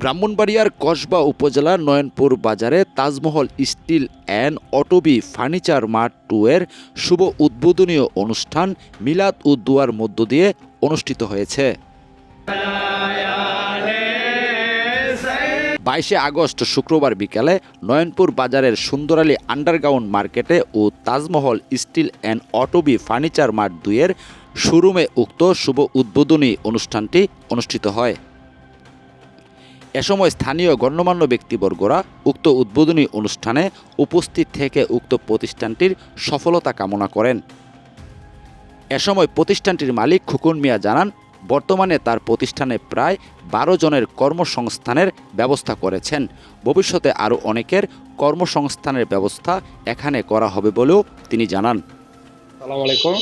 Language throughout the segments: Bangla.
ব্রাহ্মণবাড়িয়ার কসবা উপজেলার নয়নপুর বাজারে Taj Mahal steel and Otobi furniture mart two এর শুভ উদ্বোধনীয় অনুষ্ঠান মিলাদ উদ্দুয়ার মধ্য দিয়ে অনুষ্ঠিত হয়েছে। বাইশে আগস্ট শুক্রবার বিকালে নয়নপুর বাজারের সুন্দরালী আন্ডারগ্রাউন্ড মার্কেটে ও Taj Mahal steel and Otobi furniture mart দুইয়ের শোরুমে উক্ত শুভ উদ্বোধনী অনুষ্ঠানটি অনুষ্ঠিত হয়। এ সময় স্থানীয় গণ্যমান্য ব্যক্তিবর্গরা উক্ত উদ্বোধনী অনুষ্ঠানে উপস্থিত থেকে উক্ত প্রতিষ্ঠানটির সফলতা কামনা করেন। এ সময় প্রতিষ্ঠানটির মালিক খুকুন মিয়া জানান, বর্তমানে তার প্রতিষ্ঠানে প্রায় বারো জনের কর্মসংস্থানের ব্যবস্থা করেছেন। ভবিষ্যতে আরও অনেকের কর্মসংস্থানের ব্যবস্থা এখানে করা হবে বলেও তিনি জানান। সালাম আলাইকুম।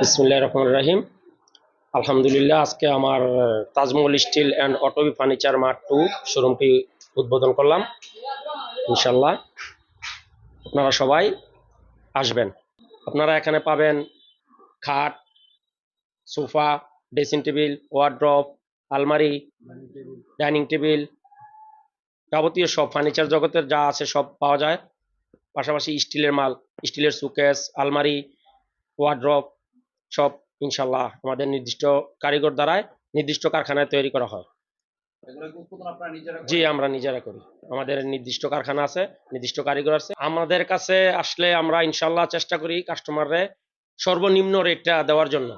বিসমুল্লাহ রহমান রাহিম। আলহামদুলিল্লাহ, আজকে আমার Taj Mahal steel and Otobi furniture mart two শোরুমটি উদ্বোধন করলাম। ইনশাল্লাহ আপনারা সবাই আসবেন। আপনারা এখানে পাবেন খাট, সোফা, ড্রেসিং টেবিল, ওয়ার্ড্রপ, আলমারি, ডাইনিং টেবিল যাবতীয় সব ফার্নিচার জগতের যা আছে সব পাওয়া যায়। পাশাপাশি স্টিলের মাল, স্টিলের সুকেস, আলমারি, ওয়ার্ড্রপ সব ইনশাল্লাহ আমাদের নির্দিষ্ট কারিগর দ্বারায় নির্দিষ্ট কারখানায় তৈরি করা হয়। জি আমরা নিজেরা করি। আমাদের নির্দিষ্ট কারখানা আছে নির্দিষ্ট কারিগর আছে। আমাদের কাছে আসলে আমরা ইনশাল্লাহ চেষ্টা করি কাস্টমাররে সর্বনিম্ন রেটটা দেওয়ার জন্য।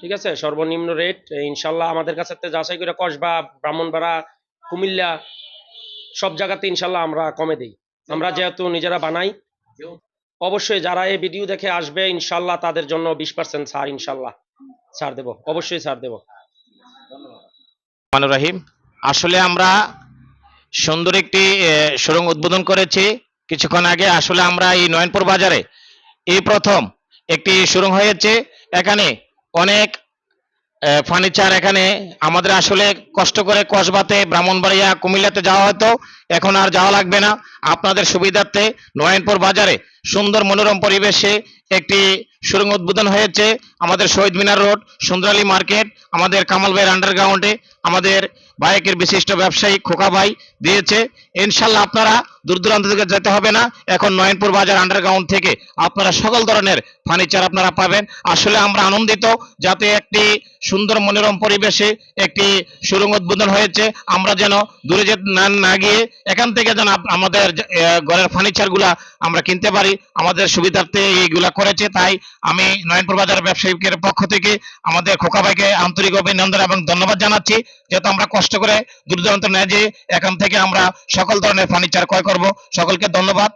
ঠিক আছে? সর্বনিম্ন রেট ইনশাল্লাহ আমাদের কাছে যাচাই করে কসবা ব্রাহ্মণবাড়া কুমিল্লা সব জায়গাতে ইনশাল্লাহ আমরা কমে দিই। আমরা যেহেতু নিজেরা বানাই অবশ্যই যারা এই ভিডিও দেখে আসবে, ইনশাল্লাহ তাদের জন্য বিশ পার্সেন্ট ছাড়, ইনশাল্লাহ ছাড় দেবো। অবশ্যই ছাড় দেবো। রহমান রহিম, আসলে আমরা সুন্দর একটি সুরং উদ্বোধন করেছি কিছুক্ষণ আগে। আসলে আমরা এই নয়নপুর বাজারে এই প্রথম একটি সুরং হয়েছে। এখানে অনেক ফার্নিচার এখানে আমাদের আসলে কষ্ট করে কসবাতে, ব্রাহ্মণবাড়িয়া, কুমিল্লাতে যাওয়া হতো। এখন আর যাওয়া লাগবে না। আপনাদের সুবিধার্থে নয়নপুর বাজারে সুন্দর মনোরম পরিবেশে একটি সুরঙ্গ উদ্বোধন হয়েছে। আমাদের শহীদ মিনার রোড, সুন্দরালী মার্কেট, আমাদের কামাল ভাইয়ের আন্ডারগ্রাউন্ডে আমাদের বাইকের বিশিষ্ট ব্যবসায়ী খোকা ভাই দিয়েছে। ইনশাল্লাহ আপনারা দূর দূরান্ত থেকে যেতে হবে না। এখন নয়নপুর বাজার আন্ডারগ্রাউন্ড থেকে আপনারা সকল ধরনের ফার্নিচার আপনারা পাবেন। আসলে আমরা আনন্দিত যাতে একটি সুন্দর মনোরম পরিবেশে একটি সুরঙ্গ উদ্বোধন হয়েছে। আমরা যেন দূরে যেতে না গিয়ে এখান থেকে যেন আমাদের ঘরের ফার্নিচারগুলা আমরা কিনতে পারি। আমাদের সুবিধার্থে এইগুলা করেছে। তাই আমি নয়নপুর বাজার ব্যবসায়ীকের পক্ষ থেকে আমাদের খোকা ভাইকে আন্তরিক অভিনন্দন এবং ধন্যবাদ জানাচ্ছি। যেহেতু আমরা কষ্ট করে দূর দূরান্ত নেয় যে এখান থেকে আমরা সকল ধরনের ফার্নিচার ক্রয় করব, সকলকে ধন্যবাদ।